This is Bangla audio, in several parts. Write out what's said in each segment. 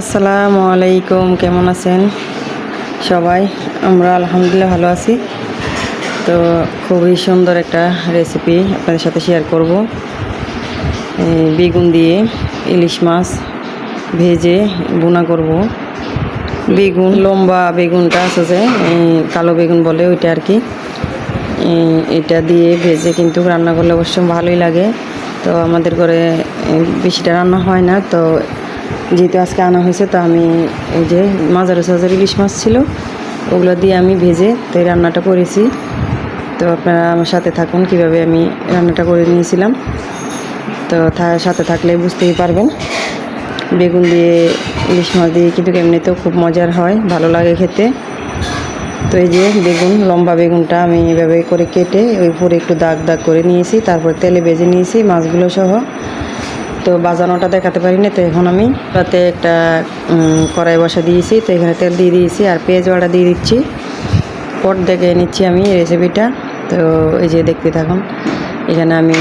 আসসালামু আলাইকুম, কেমন আছেন সবাই? আমরা আলহামদুলিল্লাহ ভালো আছি। তো খুবই সুন্দর একটা রেসিপি আপনাদের সাথে শেয়ার করব। বেগুন দিয়ে ইলিশ মাছ ভেজে বোনা করব। বেগুন, লম্বা বেগুনটা আছে যে কালো বেগুন বলে ওইটা আর কি। এটা দিয়ে ভেজে কিন্তু রান্না করলে অবশ্য ভালোই লাগে। তো আমাদের ঘরে বেশিটা রান্না হয় না, তো যেহেতু আজকে আনা হয়েছে, তো আমি এই যে মাজার সাজার ইলিশ মাছ ছিল, ওগুলো দিয়ে আমি ভেজে তো এই রান্নাটা করেছি। তো আপনারা আমার সাথে থাকুন, কীভাবে আমি রান্নাটা করে নিয়েছিলাম। তো সাথে থাকলে বুঝতেই পারবেন। বেগুন দিয়ে ইলিশ মাছ দিয়ে কিন্তু এমনিতেও খুব মজার হয়, ভালো লাগে খেতে। তো এই যে বেগুন, লম্বা বেগুনটা আমি এভাবে করে কেটে ওই উপরে একটু দাগ দাগ করে নিয়েছি, তারপর তেলে ভেজে নিয়েছি মাছগুলো সহ। তো বাজানোটা দেখাতে পারি না তো এখন আমি তাতে একটা কড়াই বসা দিয়েছি, তো এখানে তেল দিয়ে দিয়েছি আর পেঁয়াজ বাটা দিয়ে দিচ্ছি। পট দেখে নিচ্ছি আমি রেসিপিটা তো এই যে দেখতে থাকুন, এখানে আমি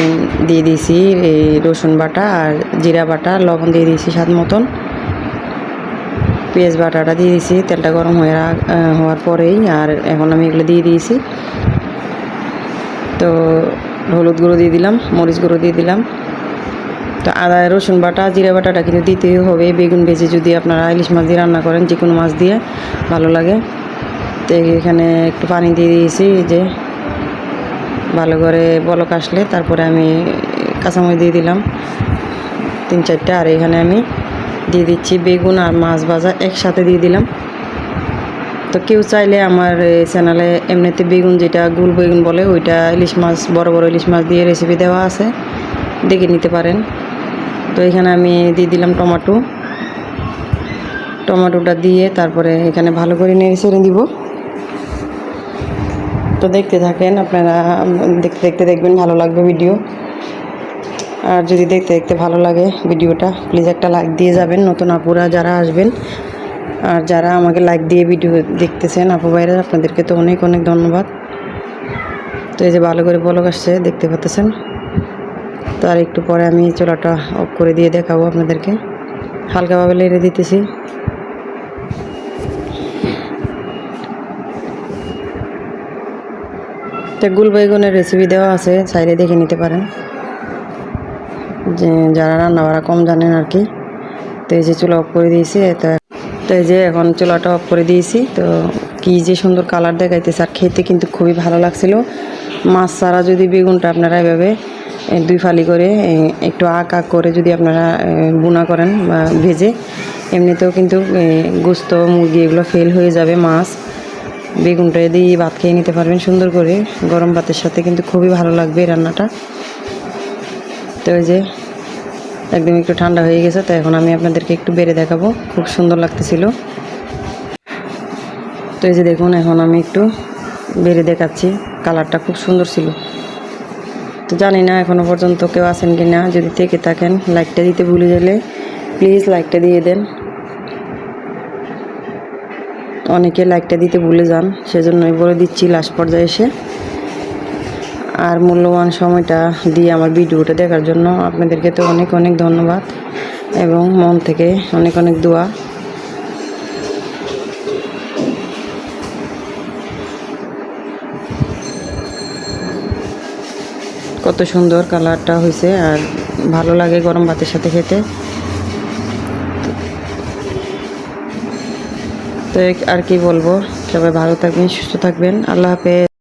দিয়ে দিয়েছি এই রসুন বাটা আর জিরা বাটা, লবণ দিয়ে দিয়েছি স্বাদ মতন। পেঁয়াজ বাটাটা দিয়ে দিয়েছি, তেলটা গরম হয়ে হওয়ার পরেই আর এখন আমি এগুলো দিয়ে দিয়েছি। তো হলুদ গুঁড়ো দিয়ে দিলাম, মরিচ গুঁড়ো দিয়ে দিলাম। তো আদা রসুন বাটা, জিরা বাটাটা কিন্তু দিতেই হবে। বেগুন ভেজে যদি আপনারা ইলিশ মাছ দিয়ে রান্না করেন, যে কোনো মাছ দিয়ে ভালো লাগে। তো এখানে একটু পানি দিয়ে দিয়েছি যে ভালো করে বলক আসলে, তারপরে আমি কাঁচামরিচ দিয়ে দিলাম, তিন চারটে। আর এখানে আমি দিয়ে দিচ্ছি বেগুন আর মাছ ভাজা একসাথে দিয়ে দিলাম। তো কেউ চাইলে আমার চ্যানেলে এমনিতে বেগুন যেটা গুল বেগুন বলে, ওইটা ইলিশ মাছ, বড় বড় ইলিশ মাছ দিয়ে রেসিপি দেওয়া আছে, দেখে নিতে পারেন। তো এখানে আমি দিয়ে দিলাম টমাটো। টমাটোটা দিয়ে তারপরে এখানে ভালো করে নেড়ে ছেড়ে দিব। তো দেখতে থাকেন, আপনারা দেখতে দেখতে দেখবেন ভালো লাগবে ভিডিও। আর যদি দেখতে দেখতে ভালো লাগে ভিডিওটা প্লিজ একটা লাইক দিয়ে যাবেন। নতুন আপুরা যারা আসবেন, আর যারা আমাকে লাইক দিয়ে ভিডিও দেখতেছেন, আপু ভাইরা, আপনাদেরকে তো অনেক অনেক ধন্যবাদ। তো এই যে ভালো করে বলক আসছে, দেখতে পাচ্ছেন? তার একটু পরে আমি চোলাটা অফ করে দিয়ে দেখাবো আপনাদেরকে। হালকাভাবে লেড়ে দিতেছি। তো গুল বেগুনের রেসিপি দেওয়া আছে, চাইলে দেখে নিতে পারেন। যে যারা রান্না বাড়া কম জানেন আর কি, তো এই যে চুলা অফ করে দিয়েছি তো তো এই যে এখন চুলাটা অফ করে দিয়েছি, তো কি যে সুন্দর কালার দেখাইতেছে, আর খেতে কিন্তু খুবই ভালো লাগছিল। মাছ ছাড়া যদি বেগুনটা আপনারা এভাবে দুই ফালি করে একটু আঁক আঁক করে যদি আপনারা বুনা করেন বা ভেজে, এমনিতেও কিন্তু গোস্ত, মুরগি এগুলো ফেল হয়ে যাবে, মাছ। বেগুনটা দিয়ে ভাত খেয়ে নিতে পারবেন সুন্দর করে, গরম ভাতের সাথে কিন্তু খুবই ভালো লাগবে রান্নাটা। তো ওই যে, একদম একটু ঠান্ডা হয়ে গেছে, তো এখন আমি আপনাদেরকে একটু বেড়ে দেখাবো, খুব সুন্দর লাগতেছিল। তো এই যে দেখুন, এখন আমি একটু বেড়ে দেখাচ্ছি, কালারটা খুব সুন্দর ছিল। তো জানি না এখনও পর্যন্ত কেউ আছেন কি না যদি থেকে থাকেন লাইকটা দিতে ভুলে গেলে প্লিজ লাইকটা দিয়ে দেন। অনেকে লাইকটা দিতে ভুলে যান, সেজন্যই বলে দিচ্ছি লাস্ট পর্যায়ে এসে। আর মূল্যবান সময়টা দিয়ে আমার ভিডিওটা দেখার জন্য আপনাদেরকে তো অনেক অনেক ধন্যবাদ এবং মন থেকে অনেক অনেক দোয়া। কত সুন্দর কালারটা হয়েছে আর ভালো লাগে গরম ভাতের সাথে খেতে। তো আর কি বলব? সবাই ভালো থাকবেন, সুস্থ থাকবেন। আল্লাহ হাফেজ।